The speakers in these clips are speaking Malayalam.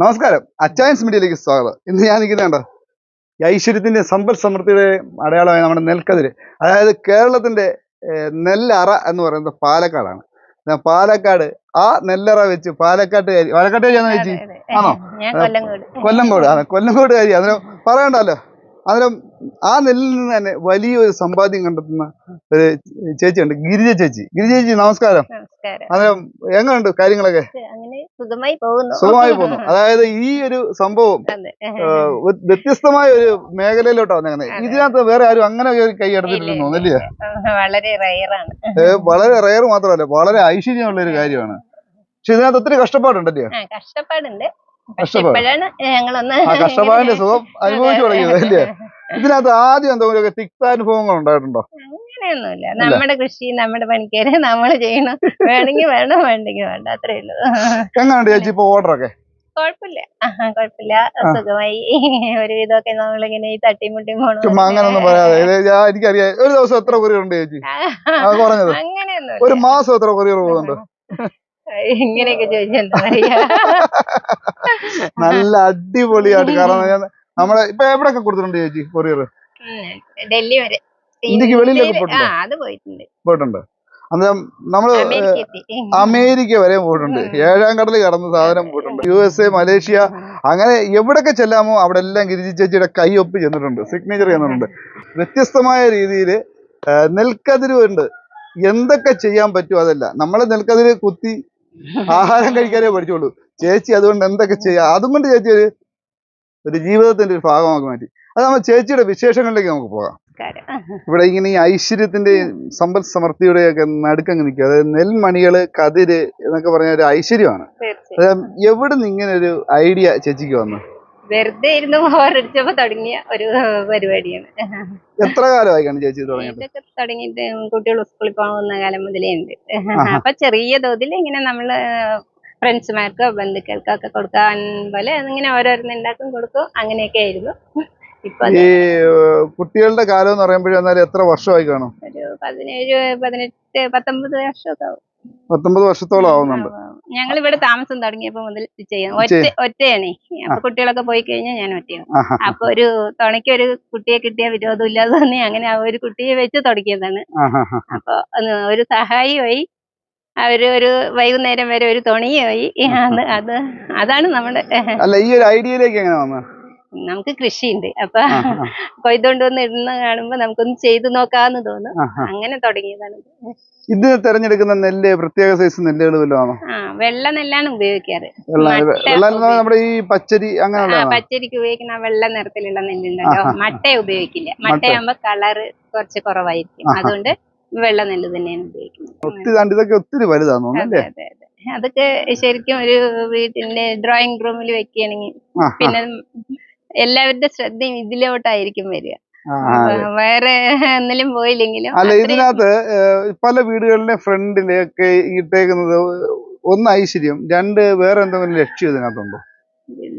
നമസ്കാരം. അച്ചായൻസ് മീഡിയയിലേക്ക് സ്വാഗതം. ഇന്ന് ഞാൻ നിൽക്കുന്നുണ്ടോ ഈ ഐശ്വര്യത്തിന്റെ സമ്പൽ സമൃദ്ധിയുടെ അടയാളമായ നമ്മുടെ നെൽക്കതിര്. അതായത് കേരളത്തിന്റെ നെല്ലറ എന്ന് പറയുന്നത് പാലക്കാടാണ്. പാലക്കാട് ആ നെല്ലറ വെച്ച് പാലക്കാട്ട് പാലക്കാട്ട് ചേച്ചി. ആണോ? കൊല്ലംകോട്. കൊല്ലംകോട് കാര്യം അന്നേരം പറയണ്ടല്ലോ. അന്നേരം ആ നെല്ലിൽ നിന്ന് തന്നെ വലിയൊരു സമ്പാദ്യം കണ്ടെത്തുന്ന ഒരു ചേച്ചിയുണ്ട് ഗിരിജ ചേച്ചി. ഗിരിജ ചേച്ചി നമസ്കാരം. അന്നേരം എങ്ങനെയുണ്ട് കാര്യങ്ങളൊക്കെ? സുഖമായി പോകുന്നു. സുഖമായി പോകുന്നു. അതായത് ഈ ഒരു സംഭവം വ്യത്യസ്തമായ ഒരു മേഖലയിലോട്ടാ വന്നേക്കുന്നത് ഇതിനകത്ത് വേറെ ആരും അങ്ങനെ കയറി കൈ എടുത്തിട്ടില്ലെന്ന് തോന്നില്ലേ വളരെ റയറാണ്. വളരെ റയർ മാത്രമല്ല വളരെ ഐശ്വര്യമുള്ള ഒരു കാര്യമാണ്. പക്ഷെ ഇതിനകത്ത് ഒത്തിരി കഷ്ടപ്പാടുണ്ടല്ലേ? കഷ്ടപ്പാടുണ്ട്. കഷ്ടപ്പാടിന്റെ സുഖം അനുഭവിച്ചു തുടങ്ങിയത് അല്ലേ? ഇതിനകത്ത് ആദ്യം എന്തെങ്കിലും തിക്താനുഭവങ്ങൾ ഉണ്ടായിട്ടുണ്ടോ? അങ്ങനെയൊന്നുമില്ല. നമ്മുടെ കൃഷി നമ്മുടെ പണിക്കാര് നമ്മൾ ചെയ്യണം. വേണമെങ്കിൽ വേണം വേണ്ടെങ്കിൽ വേണ്ട. അത്രേ ഉള്ളൂ. എങ്ങനെയുണ്ട് ചേച്ചി ഇപ്പൊ ഓർഡറൊക്കെ കുഴപ്പമില്ല. കുഴപ്പമില്ല. സുഖമായി. ഒരുവിധമൊക്കെ നമ്മളിങ്ങനെ ഈ തട്ടിമുട്ടി പോണു. അങ്ങനൊന്നും പറയാതെ. എനിക്കറിയാം. ഒരു ദിവസം എത്ര കൊറിയർ ഉണ്ട് ചേച്ചി? ആ അങ്ങനെയൊന്നും ഒരു മാസം എത്ര കൊറിയർ പോകുന്നുണ്ട്? ഇങ്ങനെയൊക്കെ ചോദിച്ചാൽ നല്ല അടിപൊളിയായിട്ട്. കാരണം നമ്മളെ ഇപ്പൊ എവിടെയൊക്കെ കൊടുത്തിട്ടുണ്ട് ചേച്ചി കൊറിയർ ഡൽഹി വരെ. ഇന്ത്യയ്ക്ക് വെളിയിലൊക്കെ പോയിട്ടുണ്ടോ? പോയിട്ടുണ്ട്. അന്നേരം നമ്മൾ അമേരിക്ക വരെ പോയിട്ടുണ്ട്. ഏഴാം കടൽ കടന്ന് സാധനം പോയിട്ടുണ്ട്. യു എസ് എ മലേഷ്യ അങ്ങനെ എവിടൊക്കെ ചെല്ലാമോ അവിടെ എല്ലാം ഗിരിജി ചേച്ചിയുടെ കൈയൊപ്പ് ചെന്നിട്ടുണ്ട്. സിഗ്നേച്ചർ ചെന്നിട്ടുണ്ട്. വ്യത്യസ്തമായ രീതിയിൽ നെൽക്കതിരുണ്ട് എന്തൊക്കെ ചെയ്യാൻ പറ്റും അതല്ല. നമ്മൾ നെൽക്കതിര് കുത്തി ആഹാരം കഴിക്കാനേ പഠിച്ചോളൂ. ചേച്ചി അതുകൊണ്ട് എന്തൊക്കെ ചെയ്യാം? അതും കൊണ്ട് ചേച്ചി ഒരു ഒരു ജീവിതത്തിന്റെ ഒരു ഭാഗമാക്കി മാറ്റി. അത് നമ്മൾ ചേച്ചിയുടെ വിശേഷങ്ങളിലേക്ക് നമുക്ക് പോകാം. നമസ്കാരം ഇവിടെ ഇങ്ങനെ ഈ ഐശ്വര്യത്തിന്റെ സമ്പൽ സമൃദ്ധിയുടെ ഒക്കെ നടുക്കങ്ങ് നിൽക്കുക. അതായത് നെൽമണികൾ കതിര് എന്നൊക്കെ പറഞ്ഞ ഒരു ഐശ്വര്യമാണ്. എവിടെ നിന്ന് ഇങ്ങനെ ഒരു ഐഡിയ ചേച്ചിക്ക് വന്നു? വെറുതെ ഇരുന്ന് ബോറടിച്ചപ്പോ തുടങ്ങിയ ഒരു പരിപാടിയാണ്. എത്ര കാലമായിക്കാണ് ചേച്ചി തുടങ്ങിയിട്ട് ഇതൊക്കെ തുടങ്ങിയിട്ട് കുട്ടികൾ സ്കൂളിൽ പോകുന്ന കാലം മുതലേ ഉണ്ട്. അപ്പൊ ചെറിയ തോതിൽ ഇങ്ങനെ നമ്മൾ ഫ്രണ്ട്സുമാർക്കോ ബന്ധുക്കൾക്കോ ഒക്കെ കൊടുക്കാൻ പോലെ ഇങ്ങനെ ഓരോരുന്ന് ഉണ്ടാക്കും കൊടുക്കും അങ്ങനെയൊക്കെ ആയിരുന്നു. ഈ കുട്ടികളുടെ കാലം എന്ന് പറയുമ്പോഴേ എന്നാലും എത്ര വർഷമായി കാണും? ഒരു പതിനേഴ് പതിനെട്ട് പത്തൊമ്പത് വർഷമൊക്കെ ആവും. പത്തൊമ്പത് വർഷത്തോളം ആവുന്നുണ്ട്. ഞങ്ങൾ ഇവിടെ താമസം തുടങ്ങിയപ്പോ മുതൽ ചെയ്യാം. ഒറ്റ ഒറ്റയാണേ. അപ്പൊ കുട്ടികളൊക്കെ പോയി കഴിഞ്ഞാൽ ഞാൻ ഒറ്റയാണ്. അപ്പൊ ഒരു തുണയ്ക്ക് ഒരു കുട്ടിയെ കിട്ടിയ വിരോധം ഇല്ലാതെ തന്നെ അങ്ങനെ ആ ഒരു കുട്ടിയെ വെച്ച് തുടങ്ങിയതാണ്. അപ്പൊ ഒരു സഹായിയായി. അവർ ഒരു വൈകുന്നേരം വരെ ഒരു തുണിയായി. അത് അത് അതാണ് നമ്മുടെ അല്ല ഈ ഒരു ഐഡിയയിലേക്ക് എങ്ങനെ വന്നു നമുക്ക് കൃഷിയുണ്ട്. അപ്പൊ കൊയ്തോണ്ട് വന്ന് ഇടുന്ന കാണുമ്പോ നമുക്കൊന്ന് ചെയ്തു നോക്കാന്ന് തോന്നും. അങ്ങനെ തുടങ്ങിയതാണ്. ഇത്. തിരഞ്ഞെടുക്കുന്ന നെല്ല് പ്രത്യേക സൈസ് നെല്ലുകൾ വല്ലതാണോ ആ വെള്ള നെല്ലാണ് ഉപയോഗിക്കാറ്. നമ്മുടെ ഈ പച്ചരി അങ്ങനെ പച്ചരിക്ക് ഉപയോഗിക്കുന്ന വെള്ള നിറത്തിലുള്ള നെല്ലുണ്ടല്ലോ. മട്ട ഉപയോഗിക്കില്ല. മട്ടയാകുമ്പോ കളറ് കുറച്ച് കുറവായിരിക്കും. അതുകൊണ്ട് വെള്ള നെല്ല് തന്നെയാണ് ഉപയോഗിക്കുന്നത്. ഇതൊക്കെ ഒത്തിരി വലുതാണ് അല്ലേ? അതെ അതെ അതൊക്കെ ശരിക്കും ഒരു വീട്ടിന്റെ ഡ്രോയിങ് റൂമിൽ വെക്കുകയാണെങ്കിൽ പിന്നെ എല്ലാവരുടെ ശ്രദ്ധയും ഇതിലോട്ടായിരിക്കും വരിക. വേറെ ഒന്നിലും പോയില്ലെങ്കിലും അല്ല ഇതിനകത്ത് പല വീടുകളിലെ ഫ്രണ്ടിലൊക്കെ ഇട്ടേക്കുന്നത് ഒന്ന് ഐശ്വര്യം രണ്ട് വേറെ എന്തെങ്കിലും ലക്ഷ്യം ഇതിനകത്തുണ്ടോ?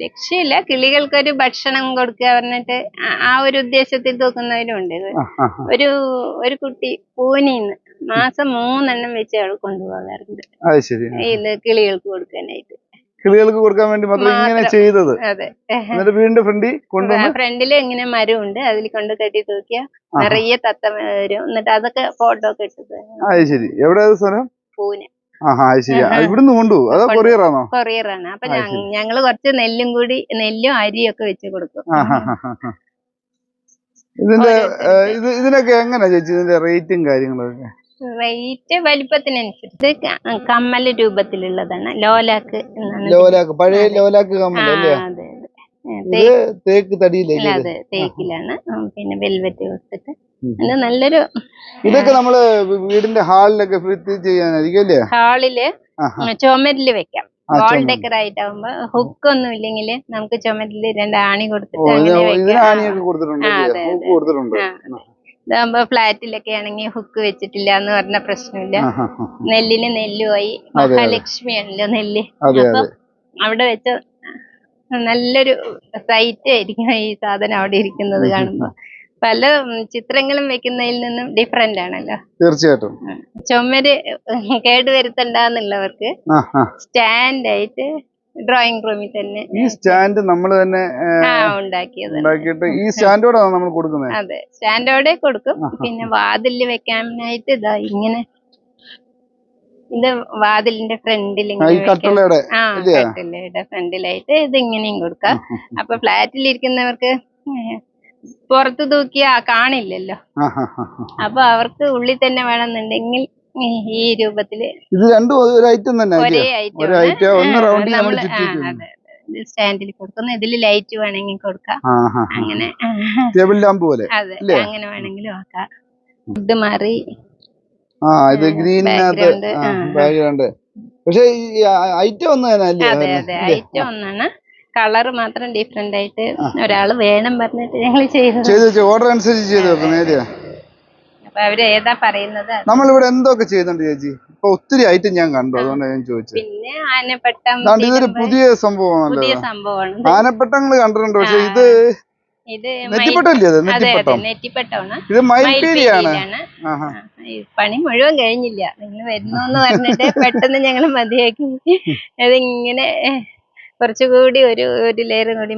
ലക്ഷ്യമില്ല. കിളികൾക്കൊരു ഭക്ഷണം കൊടുക്കുക പറഞ്ഞിട്ട് ആ- ഒരു ഉദ്ദേശത്തിൽ തൂക്കുന്നവരും ഉണ്ട്. ഒരു ഒരു കുട്ടി പൂനിന്ന് മാസം മൂന്നെണ്ണം വെച്ച് അവൾ കൊണ്ടുപോകാറുണ്ട്. ഇത് കിളികൾക്ക് കൊടുക്കാനായിട്ട്. കിളികൾക്ക് കൊടുക്കാൻ വേണ്ടി മാത്രം ഇങ്ങനെ. ചെയ്തത്. എന്നിട്ട് വീണ്ടും ഫ്രണ്ടിൽ കൊണ്ടുവന്നു ഫ്രണ്ടിൽ ഇങ്ങനെ മരമുണ്ട്. അതിൽ കൊണ്ട് കെട്ടി തൂക്കിയ. നിറയെ തത്ത വരും. എന്നിട്ട് അതൊക്കെ ഫോട്ടോ ഒക്കെ ഇട്ടത് അത് ശരി. എവിടെ സ്ഥലം? പൂനെ. ആഹാ അത് ശരി. ഇവിടുന്ന് കൊണ്ടുപോകും അതോ ആണ്? കൊറിയറാണ് അപ്പൊ ഞങ്ങൾ കുറച്ച് നെല്ലും കൂടി നെല്ലും അരിയും ഒക്കെ വെച്ച് കൊടുക്കും. ഇതിന്റെ ഇതിനൊക്കെ എങ്ങനെയാ ചേച്ചി ഇതിന്റെ റേറ്റും കാര്യങ്ങളൊക്കെ? റേറ്റ് വലിപ്പത്തിനനുസരിച്ച്. കമ്മൽ രൂപത്തിലുള്ളതാണ്. ലോലാക്ക് എന്നാണ് ലോലാക്ക് പഴയ. ലോലാക്ക് ആ, കമ്മൽ അല്ലേ? അതെ അതെ. ഇത് തേക്ക് തടിയില്ലേ അല്ല, അതെ തേക്കിലാണ്. ഉം, പിന്നെ വെൽവെറ്റ് കൊടുത്തിട്ട്. ഉം. നല്ലൊരു ഇതൊക്കെ നമ്മൾ വീടിന്റെ ഹാളിലൊക്കെ ഫിറ്റ് ചെയ്യാനായിരിക്കും അല്ലേ? ഹാളിൽ ആഹാ. ചുമരിൽ വെക്കാം. ആ, വാൾ ചുമരിൽ. ഡെക്കർ ആയിട്ടാവുമ്പോ ഹുക്ക് ഒന്നും ഇല്ലെങ്കിൽ നമുക്ക് ചുമരിൽ രണ്ട് ആണി ഓ കൊടുത്തിട്ട് അങ്ങനെ ഇതിന് വെക്കാം. ആണിയൊക്കെ കൊടുത്തിട്ടുണ്ട് ആ, അല്ലേ? അതെ, ഹൂക്ക് കൊടുത്തിട്ടുണ്ട്. ആ. ഇതാകുമ്പോ ഫ്ലാറ്റിലൊക്കെ ആണെങ്കിൽ ഹുക്ക് വെച്ചിട്ടില്ല എന്ന് പറഞ്ഞ പ്രശ്നമില്ല. നെല്ലിന് നെല്ലുമായി. മഹാലക്ഷ്മി മഹാലക്ഷ്മിയാണല്ലോ നെല്ല്. അപ്പൊ അവിടെ വെച്ച നല്ലൊരു സൈറ്റ് ആയിരിക്കും ഈ സാധനം അവിടെ ഇരിക്കുന്നത് കാണുമ്പോ. പല ചിത്രങ്ങളും വെക്കുന്നതിൽ നിന്നും ഡിഫറെന്റ് ആണല്ലോ. തീർച്ചയായിട്ടും. ചുമര് കേടുവരുത്തണ്ടെന്നുള്ളവർക്ക് സ്റ്റാൻഡായിട്ട് ആ സ്റ്റാൻഡ് ആയിട്ട് ഡ്രോയിങ് റൂമിൽ തന്നെ. ഈ സ്റ്റാൻഡ് നമ്മൾ തന്നെ ഉണ്ടാക്കിയത് ഉണ്ടാക്കിയിട്ട് ഈ സ്റ്റാൻഡോടാണ് നമ്മൾ കൊടുക്കുന്നത്? അതെ സ്റ്റാൻഡോടെ കൊടുക്കും. പിന്നെ വാതിലിൽ വെക്കാനായിട്ട് ഇതാ ഇങ്ങനെ ഇത് വാതിലിന്റെ ഫ്രണ്ടിൽ? കട്ടിലയുടെ ഫ്രണ്ടിലായിട്ട് ഇത് ഇങ്ങനെയും കൊടുക്കാം. അപ്പൊ ഫ്ലാറ്റിൽ ഇരിക്കുന്നവർക്ക് പുറത്ത് തൂക്കിയാ കാണില്ലല്ലോ. അപ്പൊ അവർക്ക് ഉള്ളിൽ തന്നെ വേണമെന്നുണ്ടെങ്കിൽ ഈ രൂപത്തിൽ. ഇത് രണ്ടും ഒരു ഐറ്റം തന്നെ ഒരേ അല്ലേ ഐറ്റം ഒരു item, ഒന്ന് റൗണ്ടിൽ നമ്മൾ സ്റ്റാൻഡിൽ കൊടുക്കുന്നു. ഇതിൽ ലൈറ്റ് വേണമെങ്കിൽ കൊടുക്കാം. അങ്ങനെ. ടേബിൾ ലാമ്പ് പോലെ അതെ അങ്ങനെ വേണമെങ്കിലും ആക്കാം. ഫുഡ് മാറി. ആ ഇത് ഗ്രീനിനകത്ത് ബാക്ക്ഗ്രൗണ്ട് പക്ഷെ ഐറ്റം ഒന്ന് തന്നെ അല്ലേ? അതെ അതെ. ഐറ്റം ഒന്നാണ്. കളർ മാത്രം ഡിഫറെന്റ് ആയിട്ട് ഒരാൾ വേണം പറഞ്ഞിട്ട് ഞങ്ങൾ ചെയ്തു ഓർഡർ അനുസരിച്ച് ചെയ്തു വെക്കുന്നത് പറയുന്നത്. നമ്മളിവിടെ എന്തൊക്കെ ചെയ്യുന്നുണ്ട് ചേച്ചി? ഇപ്പൊ ഒത്തിരി ഐറ്റം ഞാൻ കണ്ടു അതുകൊണ്ട് ഞാൻ ചോദിച്ചത്. പിന്നെ ആനപ്പട്ടം ഇതൊരു പുതിയ സംഭവമാണല്ലോ. പുതിയ സംഭവമാണ്. ആനപ്പെട്ടങ്ങൾ കണ്ടിട്ടുണ്ട് പക്ഷെ ഇത് ഇത് നെറ്റിപ്പട്ടല്ലേ നെറ്റിപ്പട്ടമാണ്. ഇത് ഈ പണി മുഴുവൻ കഴിഞ്ഞില്ല. നിങ്ങൾ വരുന്നു പറഞ്ഞിട്ട് പെട്ടെന്ന് ഞങ്ങൾ മതിയാക്കി. അതിങ്ങനെ കുറച്ചുകൂടി ഒരു ഒരു ലെയറും കൂടി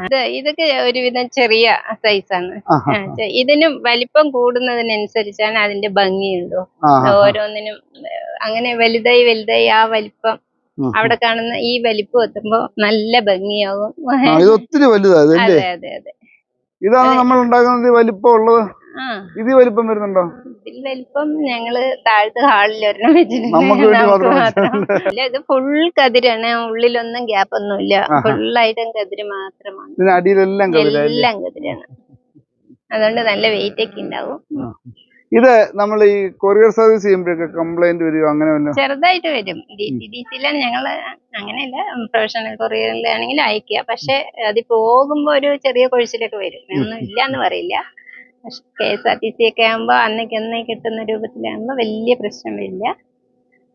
ഇത് ഇതൊക്കെ ഒരുവിധം ചെറിയ സൈസാണ്. ഇതിനും വലിപ്പം കൂടുന്നതിനനുസരിച്ചാണ് അതിന്റെ ഭംഗിയുണ്ടോ. ഓരോന്നിനും അങ്ങനെ വലുതായി വലുതായി ആ വലിപ്പം. അവിടെ കാണുന്ന ഈ വലിപ്പം എത്തുമ്പോ നല്ല ഭംഗിയാകും ഇത് ഒത്തിരി അതെ അതെ അതെ. ഇതാണ് നമ്മൾ ഉണ്ടാക്കുന്നത് വലിപ്പം ഉള്ളത്? ഇത് വലിപ്പം വരുന്നുണ്ടോ? ഇതിൽ വലിപ്പം ഞങ്ങൾ താഴത്തെ ഹാളിൽ ഒരെണ്ണം വെച്ചിട്ടുണ്ട്. ഇത് ഫുൾ കതിരാണ്. ഉള്ളിലൊന്നും ഗ്യാപ്പ് ഒന്നുമില്ല. ഫുള്ളായിട്ടും കതിര് മാത്രമാണ്. അടിയിലെല്ലാം എല്ലാം കതിരാണ്. അതുകൊണ്ട് നല്ല വെയിറ്റ് ഒക്കെ ഉണ്ടാവും. ഇത് നമ്മൾ ഈ കൊറിയർ സർവീസ് ചെയ്യുമ്പോഴൊക്കെ കംപ്ലൈന്റ് വരുമോ അങ്ങനെ ചെറുതായിട്ട് വരും. ഡി ടി ഡി സിയിലാണ് ഞങ്ങൾ അങ്ങനെയല്ല. പ്രൊഫഷണൽ കൊറിയറിലാണെങ്കിൽ അയക്കുക പക്ഷെ അത് പോകുമ്പോ ഒരു ചെറിയ കൊഴിച്ചിലൊക്കെ വരും. ഒന്നും ഇല്ല എന്ന് പറയില്ല. K S R T C ഒക്കെ ആകുമ്പോ അന്നേക്ക് അന്നേ കിട്ടുന്ന രൂപത്തിലാകുമ്പോ വലിയ പ്രശ്നം വരില്ല.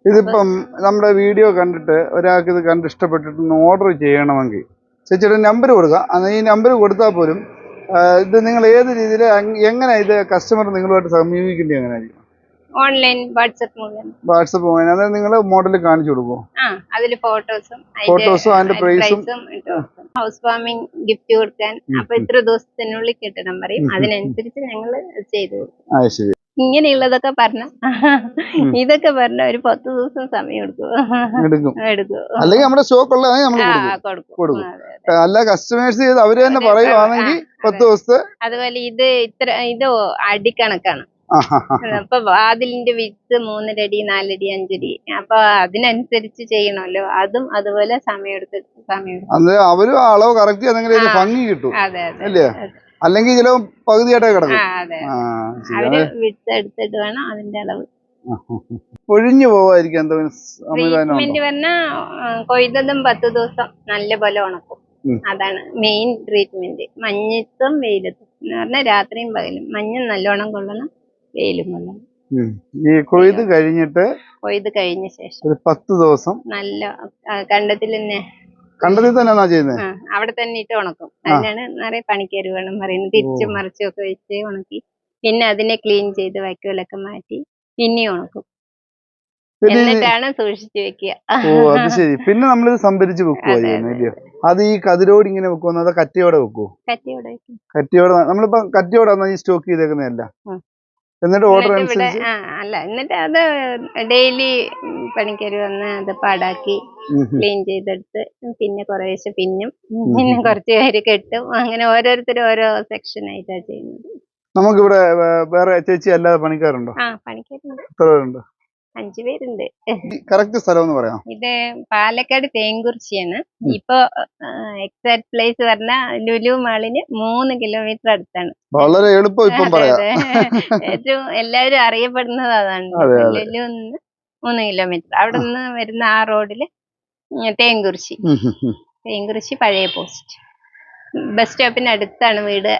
ഇതിപ്പം നമ്മുടെ വീഡിയോ കണ്ടിട്ട് ഒരാൾക്ക് ഇത് കണ്ട് ഇഷ്ടപ്പെട്ടിട്ട് ഓർഡർ ചെയ്യണമെങ്കിൽ ചേച്ചിയുടെ നമ്പർ കൊടുക്കാം. അന്ന് ഈ നമ്പർ കൊടുത്താൽ പോലും ഇത് നിങ്ങൾ ഏത് രീതിയിൽ എങ്ങനെ ഇത് കസ്റ്റമർ നിങ്ങളുമായിട്ട് സമീപിക്കേണ്ടത് എങ്ങനെയായിരിക്കും? ഓൺലൈൻ വാട്സപ്പ് മൂലം. വാട്സപ്പ് മുഖേന അതായത് നിങ്ങൾ മോഡൽ കാണിച്ചു കൊടുക്കുമോ ആ അതിൽ ഫോട്ടോസും ഫോട്ടോസും അതിന്റെ പ്രൈസും ഹൗസ് വാമിംഗ് ഗിഫ്റ്റ് കൊടുക്കാൻ. അപ്പൊ ഇത്ര ദിവസത്തിനുള്ളിൽ കിട്ടണം പറയും. അതിനനുസരിച്ച് ഞങ്ങൾ ചെയ്തു കൊടുക്കും. ഇങ്ങനെയുള്ളതൊക്കെ പറഞ്ഞ ഇതൊക്കെ പറഞ്ഞ ഒരു പത്ത് ദിവസം സമയം എടുക്കും. അല്ലെങ്കിൽ നമ്മുടെ സ്റ്റോക്ക് ഉള്ളത് കൊടുക്കും. അല്ല കസ്റ്റമേഴ്സ് ചെയ്ത് അവർ തന്നെ അതെ, പറയുവാണെങ്കിൽ പത്ത് അതെ. ദിവസത്തെ അതുപോലെ ഇത് ഇത്ര ഇത് അടിക്കണക്കാണ്. അപ്പൊ വാതിലിന്റെ വിത്ത് മൂന്നരടി നാലടി അഞ്ചടി. അപ്പൊ അതിനനുസരിച്ച് ചെയ്യണമല്ലോ. അതും അതുപോലെ സമയം. എടുത്ത് സമയം അവരും അളവ് കറക്റ്റ് ആ. ഭംഗി കിട്ടും അതെ അതെ അല്ലേ? അല്ലെങ്കിൽ ചില പകുതിയായിട്ടേ കിടക്കും. അവർ വിത്ത് എടുത്തിട്ട് വേണം അതിന്റെ അളവ്. ഒഴിഞ്ഞു പോവാതിരിക്കാൻ ട്രീറ്റ്മെന്റ് പറഞ്ഞാ കൊയ്തതും പത്ത് ദിവസം നല്ല പോലെ ഉണക്കും അതാണ് മെയിൻ ട്രീറ്റ്മെന്റ് മഞ്ഞത്തും വെയിലത്തും. എന്ന് പറഞ്ഞാൽ രാത്രിയും പകലും. മഞ്ഞ നല്ലോണം കൊള്ളണം. വെയിലും കൊള്ളും. ഈ കൊയ്ത് കഴിഞ്ഞിട്ട് കൊയ്ത് കഴിഞ്ഞ ശേഷം. ഒരു പത്ത് ദിവസം നല്ല കണ്ടത്തിൽ തന്നെ. കണ്ടത്തിൽ തന്നെ ചെയ്യുന്നത് അവിടെ തന്നെ ഇട്ട് ഉണക്കും. അതിനാണ് നിറയെ പണിക്കാർ വേണം പറയുന്നത് തിരിച്ചും മറിച്ചും ഒക്കെ വെച്ച് ഉണക്കി. പിന്നെ അതിനെ ക്ലീൻ ചെയ്ത് വൈക്കോലൊക്കെ മാറ്റി പിന്നെ ഉണക്കും എന്നിട്ടാണ് സൂക്ഷിച്ചു വെക്കുക. ഓ അത് ശരി. പിന്നെ നമ്മൾ സംഭരിച്ച് വെക്കുവോ അതെ, ഈ കതിരോട് ഇങ്ങനെ വെക്കുമോ അതോ കറ്റയോടെ വെക്കുവോ? കറ്റയോടെ. കറ്റയോടെ നമ്മളിപ്പോ കറ്റയോടാണ് ഈ സ്റ്റോക്ക് ചെയ്തേക്കുന്നതല്ല. എന്നിട്ട് ഓർഡർ അനുസരിച്ച് അല്ല എന്നിട്ട് അത് ഡെയിലി പണിക്കര് വന്ന് അത് പാടാക്കി. ക്ലീൻ ചെയ്തെടുത്ത് പിന്നെ കുറേശ്ശെ പിന്നും പിന്നെ കുറച്ച് പേര് കെട്ടും. അങ്ങനെ ഓരോരുത്തരും ഓരോ സെക്ഷൻ ആയിട്ടാണ് ചെയ്യുന്നത്. നമുക്കിവിടെ വേറെ ചേച്ചി അല്ലാതെ പണിക്കാരുണ്ടോ? ആ പണിക്കാരുണ്ട്. എത്ര പേരുണ്ട്? അഞ്ചു പേരുണ്ട്. കറക്റ്റ് സ്ഥലം എന്ന് പറയാം ഇത് പാലക്കാട് തേങ്കുറിശിയാണ് ഇപ്പൊ എക്സാക്ട് പ്ലേസ് പറഞ്ഞ ലുലു മാളിന് മൂന്ന് കിലോമീറ്റർ അടുത്താണ്. വളരെ എളുപ്പം ഇപ്പം പറയാം. ഏറ്റവും എല്ലാവരും അറിയപ്പെടുന്നത് അതാണ്. അതെ, അതെ. ലുലു മൂന്ന് കിലോമീറ്റർ അവിടെ നിന്ന് വരുന്ന ആ റോഡിൽ തേങ്കുറിശി. തേങ്കുറിശ്ശി പഴയ പോസ്റ്റ് ബസ് സ്റ്റോപ്പിന് അടുത്താണ് വീട്.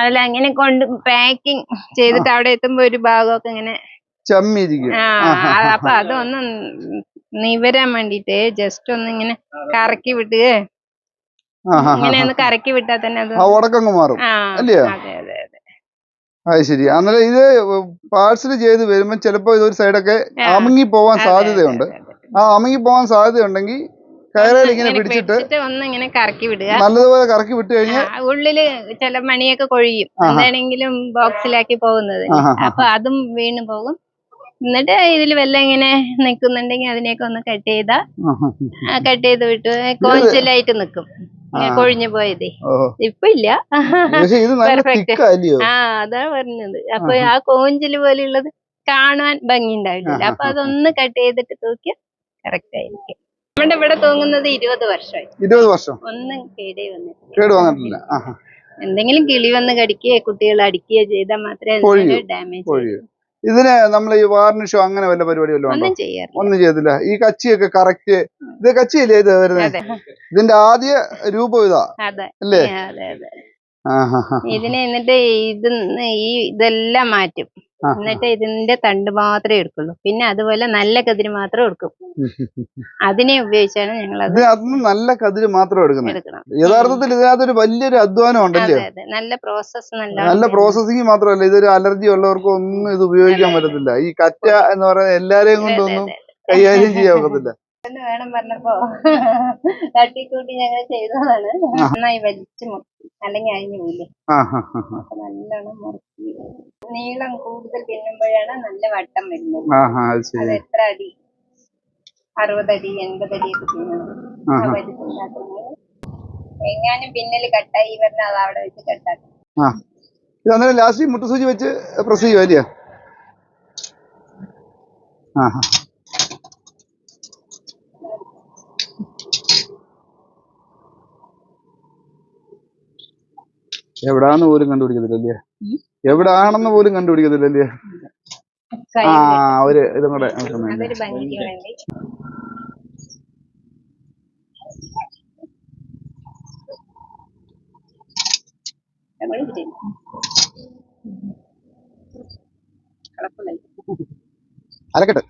അതിൽ അങ്ങനെ കൊണ്ട് പാക്കിംഗ് ചെയ്തിട്ട് അവിടെ എത്തുമ്പോ ഒരു ഭാഗമൊക്കെ ഇങ്ങനെ ആ, അപ്പൊ അതൊന്ന് നിവരാൻ വേണ്ടിട്ട് ജസ്റ്റ് ഒന്ന് ഇങ്ങനെ കറക്കി വിട്ട്. ഇങ്ങനെ ഒന്ന് കറക്കി വിട്ടാ തന്നെ അത് ഉടക്കങ്ങ് മാറും. അല്ലേ അതെ അതെ അതെ. ശരി. അന്നേരം ഇത് പാഴ്സൽ ചെയ്ത് വരുമ്പോൾ ചിലപ്പോ ഇതൊരു സൈഡൊക്കെ അമങ്ങി പോവാൻ സാധ്യതയുണ്ട്. ആ അമുങ്ങി പോവാൻ സാധ്യതയുണ്ടെങ്കിൽ കയറയിൽ ഇങ്ങനെ പിടിച്ചിട്ട് ഒന്ന് ഇങ്ങനെ കറക്കി വിടുക. നല്ലതുപോലെ കറക്കി വിട്ട് കഴിഞ്ഞാൽ ഉള്ളിൽ ചില മണിയൊക്കെ കൊഴിയും. എന്താണെങ്കിലും ബോക്സിലാക്കി പോകുന്നത്. അപ്പൊ അതും വീണ് പോകും. എന്നിട്ട് ഇതിൽ വെള്ളം ഇങ്ങനെ നിക്കുന്നുണ്ടെങ്കിൽ അതിനെയൊക്കെ ഒന്ന് കട്ട് ചെയ്താ കട്ട് ചെയ്ത് വിട്ടു. കോഞ്ചലായിട്ട് നിക്കും. കൊഴിഞ്ഞു പോയതേ. ഇപ്പൊ ഇല്ല. പെർഫെക്റ്റ് ആ അതാ പറഞ്ഞത്. അപ്പൊ ആ കോഞ്ചൽ പോലെയുള്ളത് കാണാൻ ഭംഗി ഉണ്ടാവില്ല അപ്പൊ അതൊന്ന് കട്ട് ചെയ്തിട്ട് തൂക്കിയ കറക്റ്റ് ആയിരിക്കും. നമ്മുടെ ഇവിടെ തൂങ്ങുന്നത് ഇരുപത് വർഷമായി. ഇരുപത് വർഷം. ഒന്നും കേടേ വന്നിട്ടില്ല. കേട് വന്നിട്ടില്ല. എന്തെങ്കിലും കിളി വന്ന് കടിക്കുകയോ കുട്ടികൾ അടിക്കുകയോ ചെയ്താൽ മാത്രമേ. ഡാമേജ് ഇതിന് നമ്മൾ ഈ വാർണിഷോ അങ്ങനെ വല്ല പരിപാടി വല്ലതും ഉണ്ടോ? ഒന്നും ചെയ്തില്ല. ഈ കച്ചിയൊക്കെ കറക്റ്റ് ഇത് കച്ചിയല്ലേ ഇത് വരുന്നത് ഇതിന്റെ ആദ്യ രൂപം ഇതാ. അല്ലേ. ഇതിനെ എന്നിട്ട് ഇത് ഈ ഇതെല്ലാം മാറ്റും. എന്നിട്ട് ഇതിന്റെ തണ്ട് മാത്രമേ എടുക്കുള്ളൂ. പിന്നെ അതുപോലെ നല്ല കതിര് മാത്രം എടുക്കും. അതിനെ ഉപയോഗിച്ചാണ് ഞങ്ങൾ അത് നല്ല കതിര് മാത്രം എടുക്കുന്നത്. യഥാർത്ഥത്തിൽ ഇതിനകത്തൊരു വലിയൊരു അധ്വാനം ഉണ്ടല്ലേ? നല്ല പ്രോസസ് നല്ല പ്രോസസ്സിങ് മാത്രമല്ല ഇതൊരു അലർജി ഉള്ളവർക്ക് ഒന്നും ഇത് ഉപയോഗിക്കാൻ പറ്റത്തില്ല. ഈ കറ്റ എന്ന് പറയുന്നത് എല്ലാരെയും കൊണ്ടൊന്നും കൈകാര്യം ചെയ്യാൻ ഒക്കത്തില്ല. എന്ന് വേണം പറഞ്ഞപ്പോ. തട്ടിക്കൂട്ടി ഞങ്ങൾ ചെയ്തതാണ്. നന്നായി വലിച്ചു മുറുക്കി. അല്ലെങ്കിൽ അഴിഞ്ഞു പോയില്ലേ. അപ്പൊ നല്ലോണം മുറുക്കി. നീളം കൂടുതൽ പിന്നുമ്പോഴാണ് നല്ല വട്ടം വരുന്നത്. അത് എത്ര അടി? അറുപതടി എൺപതടി ഒക്കെ. വലുതുണ്ടാക്കുന്നത് എങ്ങാനും പിന്നൽ കട്ടായി പറഞ്ഞാൽ അത് അവിടെ വെച്ച് കട്ടാക്കും. ആ. ഇത് അന്നേരം ലാസ്റ്റ് മുട്ടുസൂചി വെച്ച് പ്രസ് ചെയ്യുമല്ലേ എവിടാന്ന് പോലും കണ്ടുപിടിക്കത്തില്ലല്ലേ എവിടാണെന്ന് പോലും കണ്ടുപിടിക്കത്തില്ലല്ലേ ആ ഒരു ഇതും കൂടെ? അരക്കട്ടെ